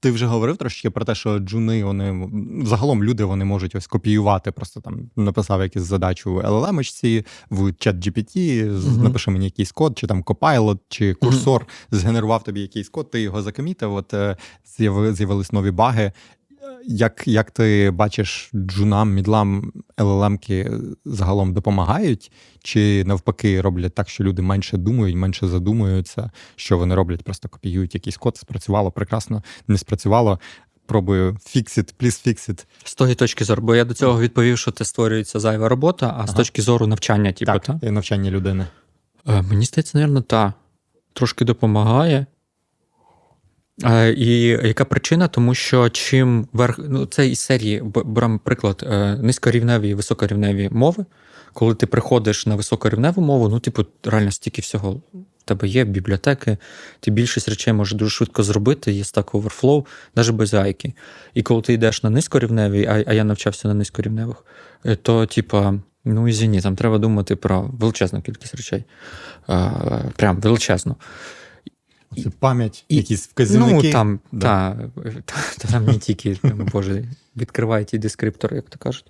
Ти вже говорив трошки про те, що джуни, вони загалом люди вони можуть ось копіювати. Просто там написав якусь задачу LLM-очці в чат GPT, Мгм. напиши мені якийсь код, чи там Copilot, чи курсор згенерував тобі якийсь код, ти його закомітив. От е, з'явились нові баги. Як, як ти бачиш, джунам, мідлам, LLM-ки загалом допомагають, чи навпаки роблять так, що люди менше думають, менше задумуються, що вони роблять, просто копіюють якийсь код, спрацювало прекрасно, не спрацювало. Пробую please fix it. З тої точки зору, бо я до цього відповів, що це створюється зайва робота, а з точки зору навчання, типу, так, та? навчання людини. Е, Мені здається, напевно, та. Трошки допомагає. Е, І яка причина? Тому що чим верх. Ну, це із серії беремо приклад е, низькорівневі і високорівневі мови. Коли ти приходиш на високорівневу мову, ну, типу, реально стільки всього в тебе є, бібліотеки, ти більшість речей можеш дуже швидко зробити, є Stack Overflow, навіть без айки. І коли ти йдеш на низькорівневі, а, а я навчався на низькорівневих, е, то, типа, ну, извини, там треба думати про величезну кількість речей. Прям величезну. Це пам'ять, якісь вказівники. Ну, там, Да. та, та, та, там не тільки, боже, відкривай ті дескриптори, як то кажуть.